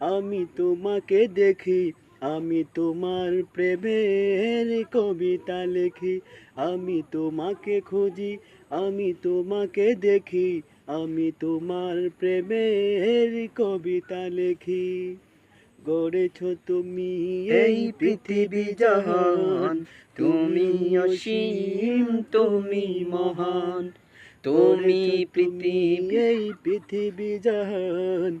আমি তোমাকে দেখি আমি তোমার প্রেমের কবিতা লেখি আমি তোমাকে খুঁজি আমি তোমাকে দেখি আমি তোমার প্রেমের কবিতা লিখি। গড়েছ তুমি এই পৃথিবী জাহান তুমি অসীম তুমি মহান তুমি পৃথিবী এই পৃথিবী জাহান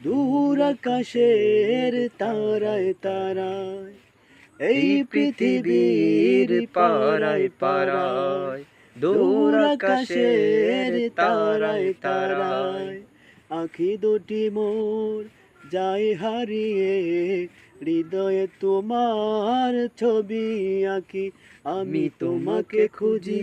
দূর আকাশের তারায় তারায় এই পৃথিবীর পাড়ায় পাড়ায় দূর আকাশের তারায় তারায় আখি দুটি মোর যাই হারিয়ে হৃদয়ে তোমার ছবি আঁকি আমি তোমাকে খুঁজি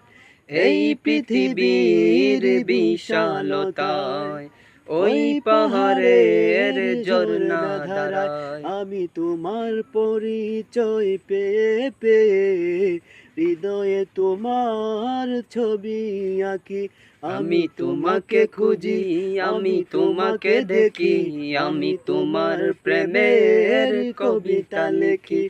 এই পৃথিবীর বিশালতায়, ওই পাহাড়ের ঝর্ণা ধারায় আমি তোমার পরিচয় পেয়ে পেয়ে হৃদয়ে তোমার ছবি আঁকি। আমি তোমাকে খুঁজি, আমি তোমাকে দেখি, আমি তোমার প্রেমের কবিতা লেখি।